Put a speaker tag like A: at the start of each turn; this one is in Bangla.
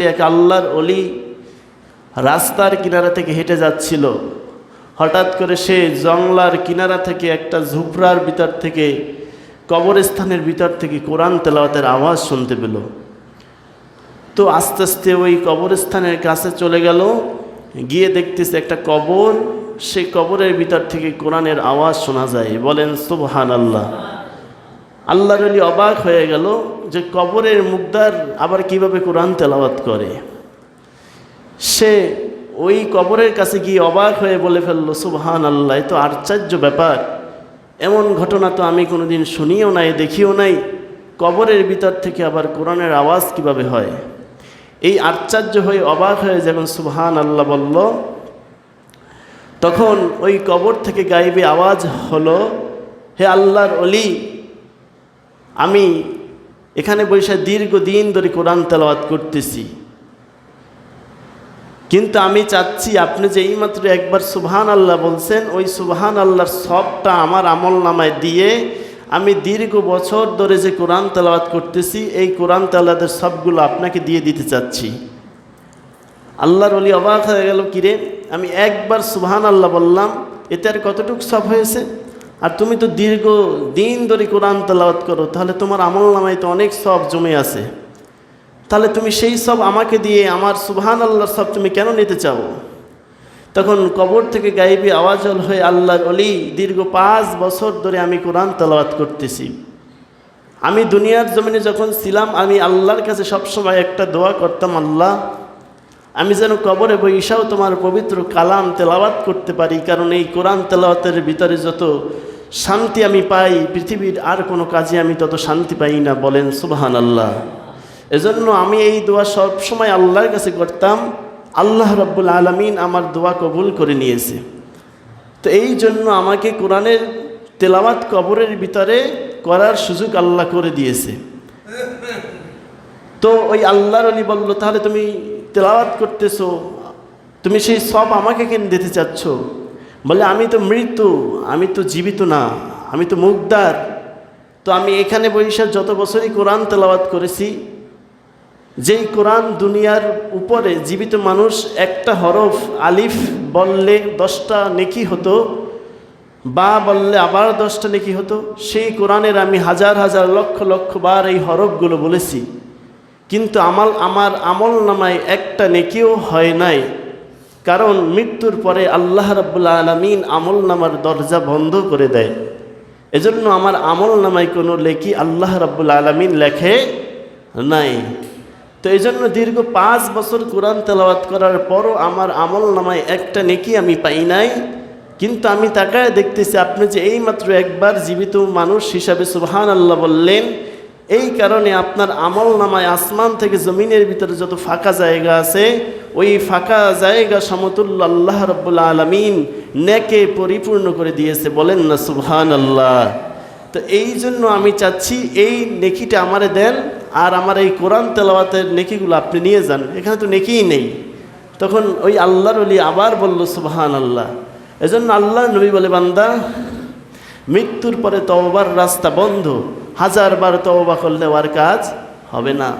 A: এক আল্লাহর অলি রাস্তার কিনারা থেকে হেঁটে যাচ্ছিল। হঠাৎ করে সে জংলার কিনারা থেকে একটা ঝুপড়ার ভিতর থেকে, কবরস্থানের ভিতর থেকে কোরআন তেলাওয়াতের আওয়াজ শুনতে পেল। তো আস্তে আস্তে ওই কবরস্থানের কাছে চলে গেল। গিয়ে দেখতেছে একটা কবর সেই কবরের ভিতর থেকে কোরআনের আওয়াজ শোনা যায়। বলেন সুবহান আল্লাহ আল্লাহর আলী অবাক হয়ে গেল যে কবরের মুগদার আবার কীভাবে কোরআন তেলাওয়াত করে। সে ওই কবরের কাছে গিয়ে অবাক হয়ে বলে ফেলল সুবহান আল্লাহ তো আশ্চর্য ব্যাপার। এমন ঘটনা তো আমি কোনোদিন শুনিও নাই, দেখিও নাই। কবরের ভিতর থেকে আবার কোরআনের আওয়াজ কীভাবে হয়? এই আশ্চর্য হয়ে অবাক হয়ে যখন সুবহান আল্লাহ বলল, তখন ওই কবর থেকে গাইবে আওয়াজ হলো, হে আল্লাহর অলি আমি এখানে বসে দীর্ঘদিন ধরে কোরআন তেলাওয়াত করতেছি। কিন্তু আমি চাচ্ছি আপনি যে এইমাত্র একবার সুবহান আল্লাহ বলছেন, ওই সুবহান আল্লাহর সবটা আমার আমল নামায় দিয়ে আমি দীর্ঘ বছর ধরে যে কোরআন তেলাওয়াত করতেছি, এই কোরআন তেলাওয়াতের সবগুলো আপনাকে দিয়ে দিতে চাচ্ছি। আল্লাহর অলি অবাক হয়ে গেল, কিরে, আমি একবার সুবহান আল্লাহ বললাম, এতে আর কতটুকু সব হয়েছে? আর তুমি তো দীর্ঘ দিন ধরে কোরআন তালাওয়াত করো, তাহলে তোমার আমল নামায় তো অনেক সব জমে আছে। তাহলে তুমি সেই সব আমাকে দিয়ে আমার সুবহান আল্লাহর সব তুমি কেন নিতে চাও? তখন কবর থেকে গাইবি আওয়াজল হয়ে আল্লাহর অলি দীর্ঘ পাঁচ বছর ধরে আমি কোরআন তালাওয়াত করতেছি। আমি দুনিয়ার জমিনে যখন ছিলাম, আমি আল্লাহর কাছে সবসময় একটা দোয়া করতাম, আল্লাহ, আমি যেন কবরে বৈশাও তোমার পবিত্র কালাম তেলাওয়াত করতে পারি, কারণ এই কোরআন তেলাওয়াতের ভিতরে যত শান্তি আমি পাই, পৃথিবীর আর কোনো কাজে আমি তত শান্তি পাই না বলেন সুবাহান আল্লাহ এজন্য আমি এই দোয়া সবসময় আল্লাহর কাছে করতাম, আল্লাহ রব্বুল আলমিন আমার দোয়া কবুল করে নিয়েছে। তো এই জন্য আমাকে কোরআনের তেলাওয়াত কবরের ভিতরে করার সুযোগ আল্লাহ করে দিয়েছে। তো ওই আল্লাহর অলি বলল, তাহলে তুমি তেলাওয়াত করতেছো, তুমি সেই সব আমাকে কেন দিতে চাচ্ছ? বলে, আমি তো মৃত্যু, আমি তো জীবিত না, আমি তো মুগদার। তো আমি এখানে বৈশা যত বছরই কোরআন তেলাওয়াত করেছি, যেই কোরআন দুনিয়ার উপরে জীবিত মানুষ একটা হরফ, আলিফ বললে দশটা নেকি হতো, বা বললে আবার দশটা নেকি হতো, সেই কোরআনের আমি হাজার হাজার লক্ষ লক্ষ বার এই হরফগুলো বলেছি। কিন্তু আমার আমার আমল নামায় একটা নেকিও হয় নাই। কারণ মৃত্যুর পরে আল্লাহ রাব্বুল আলমিন আমল নামার দরজা বন্ধ করে দেয়। এজন্য আমার আমল নামায় কোনো লেখি আল্লাহ রাব্বুল আলমিন লেখে নাই। তো এই জন্য দীর্ঘ পাঁচ বছর কোরআন তেলাওয়াত করার পরও আমার আমল নামায় একটা নেকি আমি পাই নাই। কিন্তু আমি তাকায় দেখতেছি আপনি যে এইমাত্র একবার জীবিত মানুষ হিসাবে সুবহান আল্লাহ বললেন এই কারণে আপনার আমল নামায় আসমান থেকে জমিনের ভিতরে যত ফাঁকা জায়গা আছে, ওই ফাঁকা জায়গা সমতুল্য আল্লাহ রব্বুল আলমিন নেকে পরিপূর্ণ করে দিয়েছে। বলেন না সুবহান আল্লাহ তো এই জন্য আমি চাচ্ছি এই নেকিটা আমারে দেন আর আমার এই কোরআন তেলাওয়াতের নেকিগুলো আপনি নিয়ে যান। এখানে তো নেকিই নেই। তখন ওই আল্লাহর অলি আবার বলল সুবহান আল্লাহ এজন্য আল্লাহ নবী বলে, বান্দা, মৃত্যুর পরে তওবার রাস্তা বন্ধ। হাজারবার তওবা করলে আর কাজ হবে না।